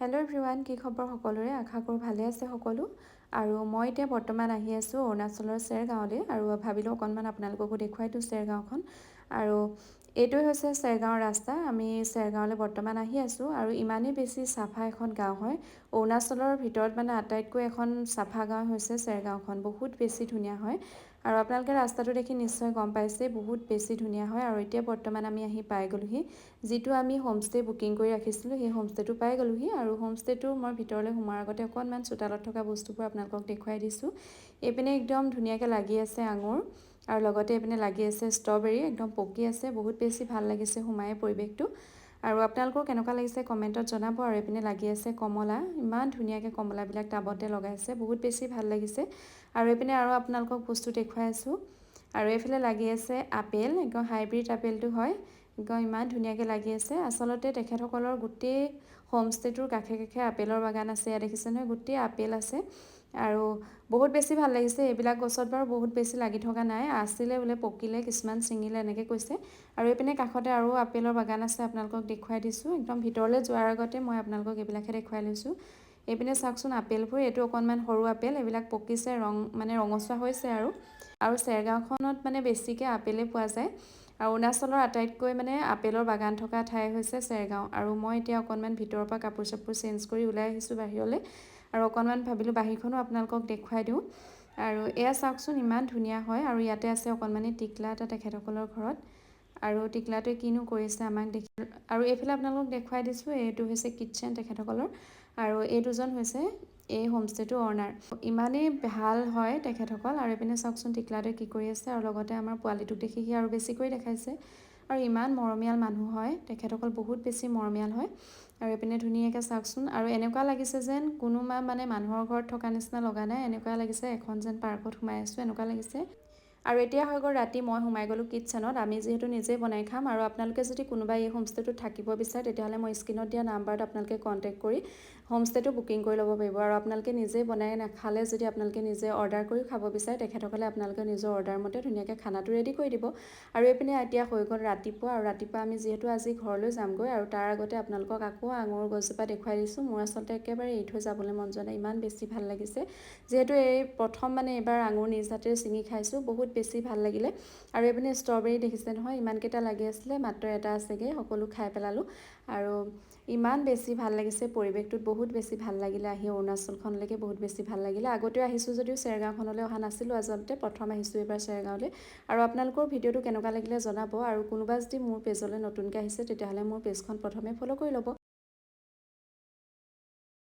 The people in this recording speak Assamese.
হেল্ল' এভৰিৱান কি খবৰ সকলোৰে? আশা কৰোঁ ভালে আছে সকলো। আৰু মই এতিয়া বৰ্তমান আহি আছোঁ অৰুণাচলৰ চেৰগাঁৱলৈ আৰু ভাবিলোঁ অকণমান আপোনালোককো দেখুৱাই দিওঁ চেৰগাঁওখন। আৰু এইটোৱে হৈছে চেৰগাঁৱৰ ৰাস্তা। আমি চেৰগাঁৱলৈ বৰ্তমান আহি আছোঁ আৰু ইমানেই বেছি চাফা এখন গাঁও হয়। অৰুণাচলৰ ভিতৰত মানে আটাইতকৈ এখন চাফা গাঁও হৈছে চেৰগাঁওখন। বহুত বেছি ধুনীয়া হয়। আৰু আপোনালোকে ৰাস্তাটো দেখি নিশ্চয় গম পাইছে বহুত বেছি ধুনীয়া হয় আৰু এতিয়া বৰ্তমান আমি আহি পাই গ'লোহি। যিটো আমি হোমষ্টে বুকিং কৰি ৰাখিছিলোঁ সেই হোমষ্টেটো পাই গ'লোহি আৰু হোমষ্টেটোৰ মই ভিতৰলৈ সোমোৱাৰ আগতে অকণমান চোতালত থকা বস্তুবোৰ আপোনালোকক দেখুৱাই দিছোঁ। এইপিনে একদম ধুনীয়াকৈ লাগি আছে আঙুৰ আৰু লগতে এইপিনে লাগি আছে ষ্ট্ৰবেৰী একদম পকি আছে বহুত বেছি ভাল লাগিছে সোমাই পৰিৱেশটো। আৰু আপোনালোকৰ কেনেকুৱা লাগিছে কমেণ্টত জনাব আৰু এইপিনে লাগি আছে কমলা ইমান ধুনীয়াকৈ কমলাবিলাক টাবতে লগাইছে বহুত বেছি ভাল লাগিছে। আৰু এইপিনে আৰু আপোনালোকক বস্তু দেখুৱাই আছোঁ। আৰু এইফালে লাগি আছে আপেল একদম হাইব্ৰিড আপেলটো হয়। ইমান ধুনীয়াকৈ লাগি আছে। আচলতে তেখেতসকলৰ গোটেই হোমষ্টেটোৰ কাষে কাষে আপেলৰ বাগান আছে ইয়াত দেখিছে নহয় গোটেই আপেল আছে। আৰু বহুত বেছি ভাল লাগিছে এইবিলাক গছত বাৰু বহুত বেছি লাগি থকা নাই আছিলে বোলে পকিলে কিছুমান ছিঙিলে এনেকৈ কৈছে। আৰু এইপিনে কাষতে আৰু আপেলৰ বাগান আছে আপোনালোকক দেখুৱাই দিছোঁ। একদম ভিতৰলৈ যোৱাৰ আগতে মই আপোনালোকক এইবিলাকহে দেখুৱাই লৈছোঁ। এইপিনে চাওকচোন আপেলবোৰ এইটো অকণমান সৰু আপেল এইবিলাক পকিছে ৰং মানে ৰঙচুৱা হৈছে আৰু। আৰু চেৰগাঁওখনত মানে বেছিকৈ আপেলেই পোৱা যায়। অৰুণাচলৰ আটাইতকৈ মানে আপেলৰ বাগান থকা ঠাই হৈছে চেৰগাঁও। আৰু মই এতিয়া অকণমান ভিতৰৰ পৰা কাপোৰ চাপোৰ চেঞ্জ কৰি ওলাই আহিছোঁ বাহিৰলৈ। আৰু অকণমান ভাবিলোঁ বাহিৰখনো আপোনালোকক দেখুৱাই দিওঁ। আৰু এয়া চাওকচোন ইমান ধুনীয়া হয়। আৰু ইয়াতে আছে অকণমানি টিকলা এটা তেখেতসকলৰ ঘৰত। আৰু টিকলাটোৱে কিনো কৰিছে আমাক দেখি আৰু এইফালে আপোনালোকক দেখুৱাই দিছোঁ এইটো হৈছে কিটচেন তেখেতসকলৰ। আৰু এই দুজন হৈছে এই হোমষ্টেটো অ'নাৰ। ইমানেই ভাল হয় তেখেতসকল আৰু এইপিনে চাওকচোন টিকলাটোৱে কি কৰি আছে আৰু লগতে আমাৰ পোৱালিটোক দেখি সি আৰু বেছিকৈ দেখাইছে। আৰু ইমান মৰমীয়াল মানুহ হয় তেখেতসকল বহুত বেছি মৰমীয়াল হয়। আৰু এইপিনে ধুনীয়াকৈ চাওকচোন আৰু এনেকুৱা লাগিছে যেন কোনোবা মানে মানুহৰ ঘৰত থকা নিচিনা লগা নাই এনেকুৱা লাগিছে এখন যেন পাৰ্কত সোমাই আছোঁ এনেকুৱা লাগিছে। আৰু এতিয়া হৈ গ'ল ৰাতি মই সোমাই গ'লোঁ কিটচেনত আমি যিহেতু নিজেই বনাই খাম আৰু আপোনালোকে যদি কোনোবাই এই হোমষ্টেটোত থাকিব বিচাৰে তেতিয়াহ'লে মই স্ক্ৰীণত দিয়া নাম্বাৰত আপোনালোকে কণ্টেক্ট কৰি হোমষ্টেটো বুকিং কৰি ল'ব পাৰিব। আৰু আপোনালোকে নিজেই বনাই নাখালে যদি আপোনালোকে নিজে অৰ্ডাৰ কৰিও খাব বিচাৰে, তেখেতসকলে আপোনালোকে নিজৰ অৰ্ডাৰ মতে ধুনীয়াকৈ খানাটো ৰেডি কৰি দিব। আৰু এইপিনে এতিয়া হৈ গ'ল ৰাতিপুৱা। আৰু ৰাতিপুৱা আমি যিহেতু আজি ঘৰলৈ যামগৈ আৰু তাৰ আগতে আপোনালোকক আকৌ আঙুৰ গছজোপা দেখুৱাই দিছোঁ। মোৰ আচলতে একেবাৰে এৰি থৈ যাবলৈ মন যোৱা নাই। ইমান বেছি ভালো লাগিছে। যিহেতু এই প্ৰথম মানে এইবাৰ আঙুৰ নিজ হাতেৰে ছিঙি খাইছোঁ। বহুত বেছি ভালো লাগিলে। আৰু এইপিনে ষ্ট্ৰবেৰী দেখিছে নহয়, ইমানকেইটা লাগি আছিলে, মাত্ৰ এটা আছেগৈ। সকলো খাই পেলালোঁ। আৰু ইমান বেছি ভাল লাগিছে পৰিৱেশটোত বহুত বেছি ভাল লাগিলে আহি অৰুণাচলখনলৈকে বহুত বেছি ভাল লাগিলে। আগতেও আহিছোঁ যদিও চেৰগাঁওখনলৈ অহা নাছিলোঁ আচলতে প্ৰথম আহিছোঁ এইবাৰ চেৰগাঁৱলৈ আৰু আপোনালোকৰ ভিডিঅ'টো কেনেকুৱা লাগিলে জনাব আৰু কোনোবা যদি মোৰ পেজলৈ নতুনকৈ আহিছে তেতিয়াহ'লে মোৰ পেজখন প্ৰথমে ফ'ল' কৰি ল'ব।